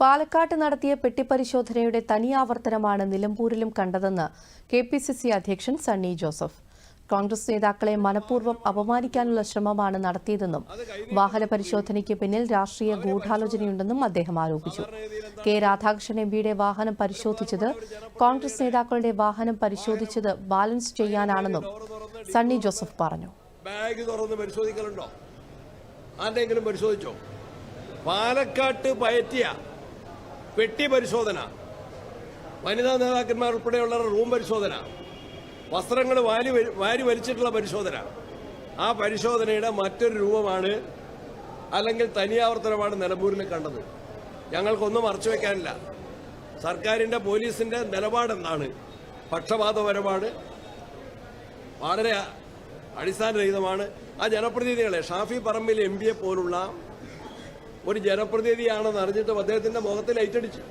പാലക്കാട്ട് നടത്തിയ പെട്ടിപ്പരിശോധനയുടെ തനിയാവർത്തനമാണ് നിലമ്പൂരിലും കണ്ടതെന്ന് കെ പി സി സി അധ്യക്ഷൻ സണ്ണി ജോസഫ്. കോൺഗ്രസ് നേതാക്കളെ മനഃപൂർവം അപമാനിക്കാനുള്ള ശ്രമമാണ് നടത്തിയതെന്നും വാഹന പരിശോധനയ്ക്ക് പിന്നിൽ രാഷ്ട്രീയ ഗൂഢാലോചനയുണ്ടെന്നും അദ്ദേഹം ആരോപിച്ചു. കെ രാധാകൃഷ്ണൻ എംപിയുടെ വാഹനം പരിശോധിച്ചത് കോൺഗ്രസ് നേതാക്കളുടെ വാഹനം പരിശോധിച്ചത് ബാലൻസ് ചെയ്യാനാണെന്നും സണ്ണി ജോസഫ് പറഞ്ഞു. ബാഗ് തുറന്ന് പരിശോധിച്ചോ? പാലക്കാട്ട് പയറ്റിയ പെട്ടി പരിശോധന. വനിതാ നേതാക്കന്മാർ ഉൾപ്പെടെയുള്ളവരുടെ റൂം പരിശോധന. വസ്ത്രങ്ങൾ വാരി വാരി വലിച്ചിട്ടുള്ള പരിശോധന. ആ പരിശോധനയുടെ മറ്റൊരു രൂപമാണ് അല്ലെങ്കിൽ തനിയാവർത്തനമാണ് നിലമ്പൂരിൽ കണ്ടത്. ഞങ്ങൾക്കൊന്നും മറച്ചു വയ്ക്കാനില്ല സർക്കാരിന്റെ പോലീസിന്റെ നിലപാടെന്താണ്? പക്ഷപാതപരമാണ്. വളരെ അടിസ്ഥാനരഹിതമാണ്. ആ ജനപ്രതിനിധികളെ ഷാഫി പറമ്പിൽ എം പോലുള്ള ഒരു ജനപ്രതിനിധിയാണെന്ന് അറിഞ്ഞിട്ടും അദ്ദേഹത്തിന്റെ മുഖത്ത് ഏറ്റടിച്ച്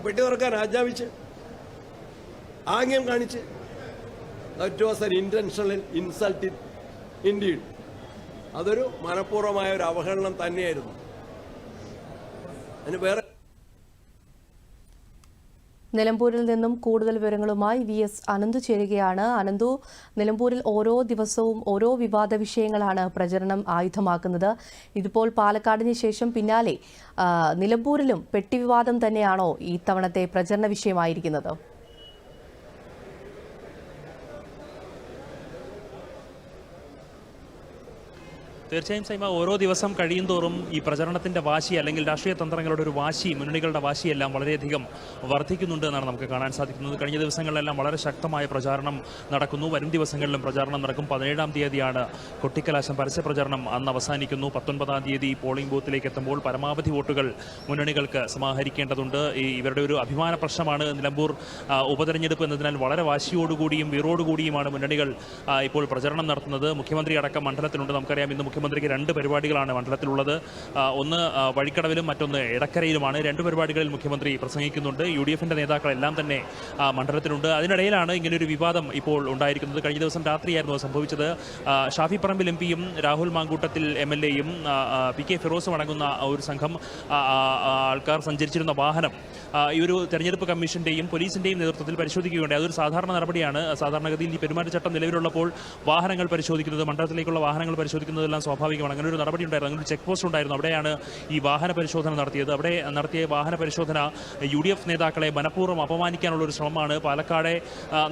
പെട്ടി തുറക്കാൻ ആജ്ഞാപിച്ച്. ആംഗ്യം കാണിച്ച്. That was an intentional insult indeed അതൊരു മനഃപൂർവമായ ഒരു അവഹേളനം തന്നെയായിരുന്നു. അതിന് വേറെ നിലമ്പൂരിൽ നിന്നും കൂടുതൽ വിവരങ്ങളുമായി വി എസ് അനന്തു ചേരുകയാണ്. അനന്തു നിലമ്പൂരിൽ ഓരോ ദിവസവും ഓരോ വിവാദ വിഷയങ്ങളാണ് പ്രചരണം ആയുധമാക്കുന്നത്. ഇതിപ്പോൾ പാലക്കാടിന് ശേഷം പിന്നാലെ നിലമ്പൂരിലും പെട്ടി വിവാദം തന്നെയാണോ ഈ തവണത്തെ പ്രചരണ വിഷയമായിരിക്കുന്നത്? തീർച്ചയായും സൈമ ഓരോ ദിവസം കഴിയും തോറും ഈ പ്രചരണത്തിന്റെ വാശി അല്ലെങ്കിൽ രാഷ്ട്രീയ തന്ത്രങ്ങളുടെ ഒരു വാശി മുന്നണികളുടെ വാശിയെല്ലാം വളരെയധികം വർദ്ധിക്കുന്നുണ്ട് എന്നാണ് നമുക്ക് കാണാൻ സാധിക്കുന്നത്. കഴിഞ്ഞ ദിവസങ്ങളിലെല്ലാം വളരെ ശക്തമായ പ്രചാരണം നടക്കുന്നു. വരും ദിവസങ്ങളിലും പ്രചാരണം നടക്കും. പതിനേഴാം തീയതിയാണ് കൊട്ടിക്കലാശം പരസ്യ പ്രചരണം അന്ന് അവസാനിക്കുന്നു. പത്തൊൻപതാം തീയതി പോളിംഗ് ബൂത്തിലേക്ക് എത്തുമ്പോൾ പരമാവധി വോട്ടുകൾ മുന്നണികൾക്ക് സമാഹരിക്കേണ്ടതുണ്ട്. ഈ ഇവരുടെ ഒരു അഭിമാന പ്രശ്നമാണ് നിലമ്പൂർ ഉപതെരഞ്ഞെടുപ്പ് എന്നതിനാൽ വളരെ വാശിയോടുകൂടിയും വീറോടുകൂടിയുമാണ് മുന്നണികൾ ഇപ്പോൾ പ്രചരണം നടത്തുന്നത്. മുഖ്യമന്ത്രി അടക്കം മണ്ഡലത്തിലുണ്ട്. നമുക്കറിയാം ഇന്ന് മുഖ്യമന്ത്രിക്ക് രണ്ട് പരിപാടികളാണ് മണ്ഡലത്തിലുള്ളത്. ഒന്ന് വഴിക്കടവിലും മറ്റൊന്ന് എടക്കരയിലുമാണ്. രണ്ട് പരിപാടികളിൽ മുഖ്യമന്ത്രി പ്രസംഗിക്കുന്നുണ്ട്. യു ഡി എഫിന്റെ നേതാക്കളെല്ലാം തന്നെ മണ്ഡലത്തിലുണ്ട്. അതിനിടയിലാണ് ഇങ്ങനൊരു വിവാദം ഇപ്പോൾ ഉണ്ടായിരിക്കുന്നത്. കഴിഞ്ഞ ദിവസം രാത്രിയായിരുന്നു സംഭവിച്ചത്. ഷാഫി പറമ്പിൽ എം പിയും രാഹുൽ മാങ്കൂട്ടത്തിൽ എം എൽ എയും പി കെ ഫിറോസും അടങ്ങുന്ന ഒരു സംഘം ആൾക്കാർ സഞ്ചരിച്ചിരുന്ന വാഹനം ഈ ഒരു തെരഞ്ഞെടുപ്പ് കമ്മീഷന്റെയും പോലീസിന്റെയും നേതൃത്വത്തിൽ പരിശോധിക്കുകയുണ്ട് അതൊരു സാധാരണ നടപടിയാണ്. സാധാരണഗതിയിൽ ഈ പെരുമാറ്റച്ചട്ടം നിലവിലുള്ളപ്പോൾ വാഹനങ്ങൾ പരിശോധിക്കുന്നത് മണ്ഡലത്തിലേക്കുള്ള വാഹനങ്ങൾ പരിശോധിക്കുന്നതെല്ലാം സ്വാഭാവികമാണ് അങ്ങനെ ഒരു നടപടി ഉണ്ടായിരുന്നു. അങ്ങനെ ഒരു ചെക്ക് പോസ്റ്റ് ഉണ്ടായിരുന്നു. അവിടെയാണ് ഈ വാഹന പരിശോധന നടത്തിയത്. അവിടെ നടത്തിയ വാഹന പരിശോധന യു ഡി എഫ് നേതാക്കളെ മനഃപൂർവം അപമാനിക്കാനുള്ള ഒരു ശ്രമമാണ്. പാലക്കാടെ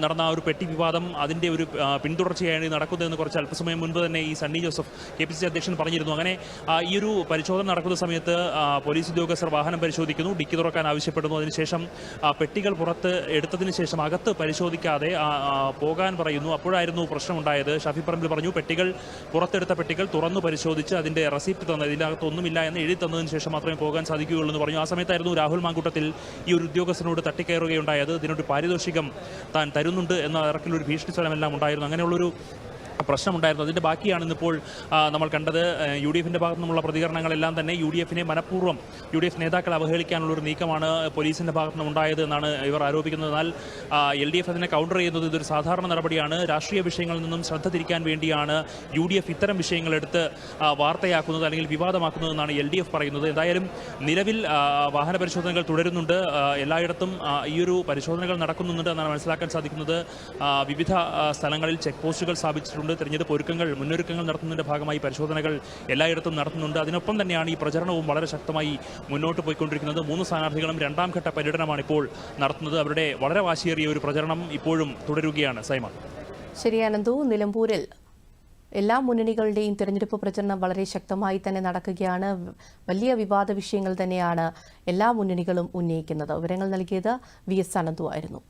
നടന്ന ഒരു പെട്ടി വിവാദം അതിന്റെ ഒരു പിന്തുടർച്ചയാണ് നടക്കുന്നതെന്ന് കുറച്ച് അല്പസമയം മുൻപ് തന്നെ ഈ Sunny Joseph K P C അധ്യക്ഷൻ പറഞ്ഞിരുന്നു. അങ്ങനെ ഈ ഒരു പരിശോധന നടക്കുന്ന സമയത്ത് പോലീസ് ഉദ്യോഗസ്ഥർ വാഹനം പരിശോധിക്കുന്നു. ഡിക്കി തുറക്കാൻ ആവശ്യപ്പെടുന്നു. അതിനുശേഷം പെട്ടികൾ പുറത്ത് എടുത്തതിന് ശേഷം അകത്ത് പരിശോധിക്കാതെ പോകാൻ പറയുന്നു. അപ്പോഴായിരുന്നു പ്രശ്നമുണ്ടായത്. ഷാഫി പറമ്പിൽ പറഞ്ഞു പെട്ടികൾ പുറത്തെടുത്ത പെട്ടികൾ തുറന്നു പരിശോധിച്ച് അതിന്റെ റെസിപ്റ്റ് തന്നത് ഇതിനകത്ത് ഒന്നുമില്ല എന്ന് എഴുതി തന്നതിന് ശേഷം മാത്രമേ പോകാൻ സാധിക്കുകയുള്ളൂ എന്ന് പറഞ്ഞു. ആ സമയത്തായിരുന്നു രാഹുൽ മാങ്കൂട്ടത്തിൽ ഈ ഒരു ഉദ്യോഗസ്ഥനോട് തട്ടിക്കയറുകയുണ്ടായത്. ഇതിനൊരു പാരിതോഷികം താൻ തരുന്നുണ്ട് എന്ന ഇറക്കിലൊരു ഭീഷണി സ്വരമെല്ലാം ഉണ്ടായിരുന്നു. അങ്ങനെയുള്ളൊരു പ്രശ്നമുണ്ടായിരുന്നു. അതിന്റെ ബാക്കിയാണ് ഇന്നിപ്പോൾ നമ്മൾ കണ്ടത് യു ഡി എഫിന്റെ ഭാഗത്തു നിന്നുള്ള പ്രതികരണങ്ങളെല്ലാം തന്നെ യു ഡി എഫിനെ മനഃപൂർവം യു ഡി എഫ് നേതാക്കളെ അവഹേളിക്കാനുള്ള ഒരു നീക്കമാണ് പോലീസിന്റെ ഭാഗത്തു നിന്ന് ഉണ്ടായത് എന്നാണ് ഇവർ ആരോപിക്കുന്നത്. എന്നാൽ എൽ ഡി എഫ് അതിനെ കൗണ്ടർ ചെയ്യുന്നത് ഇതൊരു സാധാരണ നടപടിയാണ്. രാഷ്ട്രീയ വിഷയങ്ങളിൽ നിന്നും ശ്രദ്ധ തിരിക്കാൻ വേണ്ടിയാണ് യു ഡി എഫ് ഇത്തരം വിഷയങ്ങളെടുത്ത് വാർത്തയാക്കുന്നത് അല്ലെങ്കിൽ വിവാദമാക്കുന്നതെന്നാണ് എൽ ഡി എഫ് പറയുന്നത്. എന്തായാലും നിലവിൽ വാഹന പരിശോധനകൾ തുടരുന്നുണ്ട്. എല്ലായിടത്തും ഈ ഒരു പരിശോധനകൾ നടക്കുന്നുണ്ട് എന്നാണ് മനസ്സിലാക്കാൻ സാധിക്കുന്നത്. വിവിധ സ്ഥലങ്ങളിൽ ചെക്ക് പോസ്റ്റുകൾ സ്ഥാപിച്ചിട്ടുണ്ട്. തെരഞ്ഞെടുപ്പ് ഒരുക്കങ്ങൾ മുന്നൊരുക്കങ്ങൾ നടത്തുന്നതിന്റെ ഭാഗമായി പരിശോധനകൾ എല്ലായിടത്തും നടത്തുന്നുണ്ട്. അതിനൊപ്പം തന്നെയാണ് ഈ പ്രചരണവും വളരെ ശക്തമായി മുന്നോട്ട് പോയിക്കൊണ്ടിരിക്കുന്നത്. മൂന്ന് സ്ഥാനാർത്ഥികളും രണ്ടാം ഘട്ട പര്യടനമാണ് ഇപ്പോൾ നടത്തുന്നത്. അവരുടെ വളരെ വാശിയേറിയ ഒരു പ്രചരണം ഇപ്പോഴും തുടരുകയാണ്. സൈമ. ശരി അനന്തു. നിലമ്പൂരിൽ എല്ലാ മുന്നണികളുടെയും തിരഞ്ഞെടുപ്പ് പ്രചരണം വളരെ ശക്തമായി തന്നെ നടക്കുകയാണ്. വലിയ വിവാദ വിഷയങ്ങൾ തന്നെയാണ് എല്ലാ മുന്നണികളും ഉന്നയിക്കുന്നത്. വിവരങ്ങൾ നൽകിയത് വി എസ് അനന്തു ആയിരുന്നു.